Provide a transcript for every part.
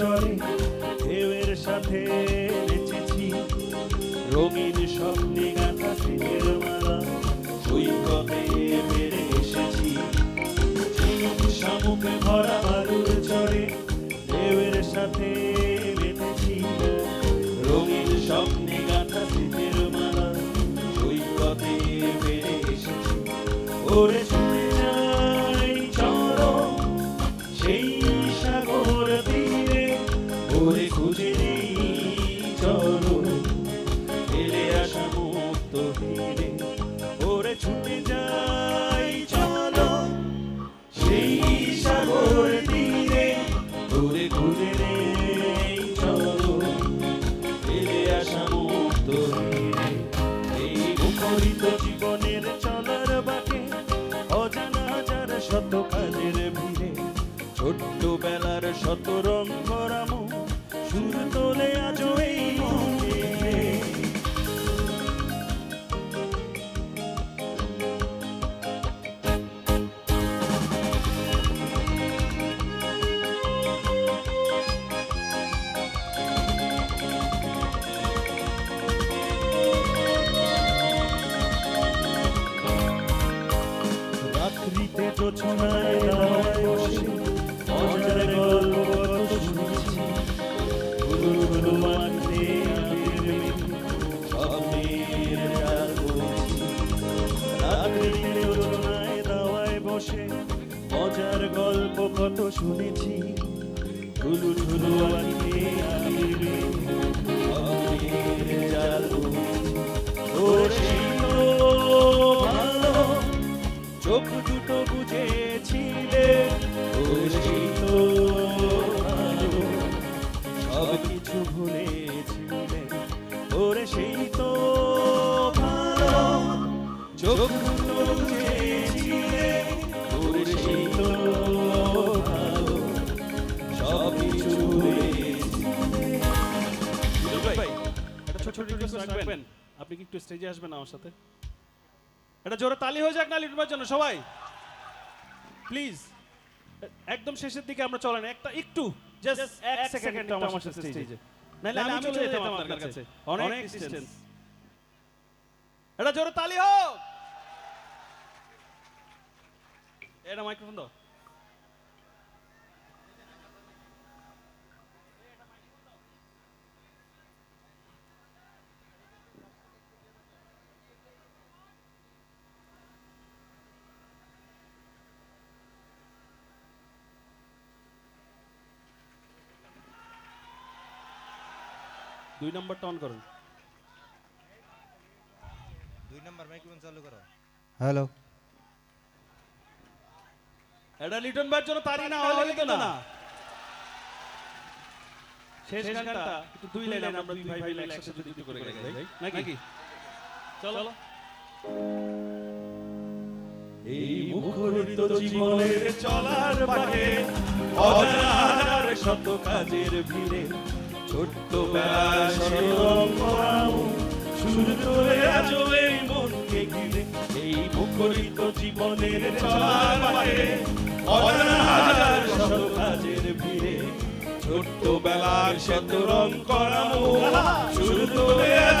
বালুর ঢেউয়ের সাথে নেচেছি রঙিন স্বপ্নে গাঁথা স্মৃতির মালা সৈকতে বেড়ে এসেছি। শামুক ভরা বালুর চরে ঢেউয়ের সাথে মেতেছি রঙিন স্বপ্নে গাঁথা স্মৃতির মালা সৈকতে বেড়ে এসেছি। ওরে মুক্ত ভিড়ে ওরে ছুটে যাই, চলো। সেই সাগর তীরে ওরে খুঁজে নেই, চলো। ফেলে আসা মুক্ত ভিড়ে এই মুখরিত জীবনের চলার বাকে অজানা হাজার শত কাজের ভিড়ে। ছোট্ট বেলার শত রং করামো সুর তোলে আজ এই রাত্রিতে জোছনায় দাওয়ায় বসে মজার গল্প কত শুনেছি। গুরু গুরু মানতে স্বপ্নের রাত্রিতে জোছনায় দাওয়ায় বসে মজার গল্প কত শুনেছি। ভালো সব কিছু ভুলেছিলে চোখ বুঝেছিলে ওরে সেই তো ভালো সব কিছু ছোট ছোট রাখবেন আপনি কি একটু স্টেজে আসবেন আমার সাথে এটা জোরে তালি হয়ে যাক না লিটুবার জন্য সবাই প্লিজ একদম শেষের দিকে আমরা চলেন একটা একটু জাস্ট এক সেকেন্ড একটু আমার সাথে স্টেজে নাহলে আমি চলে যেতাম আপনার কাছে। অনেক ডিসটেন্স এটা জোরে তালি হোক। এটা মাইক্রোফোন দাও। দুই নম্বরটা অন করুন। দুই নম্বর মাইক্রোফোন চালু করো। হ্যালো এটা লিটন ভাইয়ের জন্য তারি না হলে তো না। শেষ গানটা একটু দুই লাইন আমরা দুই ভাই মিলে একসাথে দুটো করে গাই নাকি? চলো। এই মুখরিত জীবনের চলার বাকে অজানা হাজার শত কাজের ভিড়ে ছোট্ট বেলার শরম করাও সুর আজ এই জীবনের চলার বাকে অজানা শত কাজের ভিড়ে, ছোট্ট বেলার শত রং করাও শুরু তোলে আজ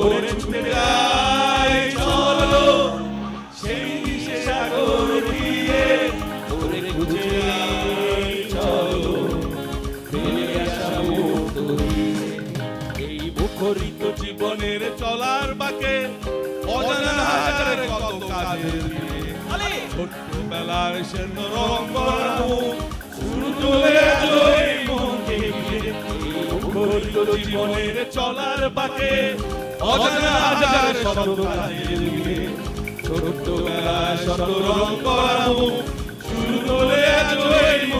ছুটে চলো সেই সাগর খুঁজে চলো ফেলে আসা মুক্ত মুখরিত জীবনের চলার বাকে অজানা হাজার কত কাজের ছোট্টবেলার সে রং করা মুখ, শুরু চলে আলো এই। এই জীবনের চলার বাকে অজানা হাজার শত কাজের ভিড়ে ছোট্টবেলার শত রং করা মুখ, শুরু তালি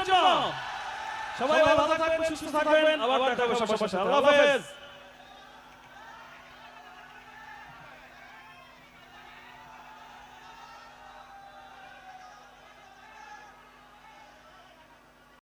জন্য সবাই ভালো থাকবেন সুস্থ থাকবেন। আবার দেখা হবে সবার সাথে। আল্লাহ হাফেজ।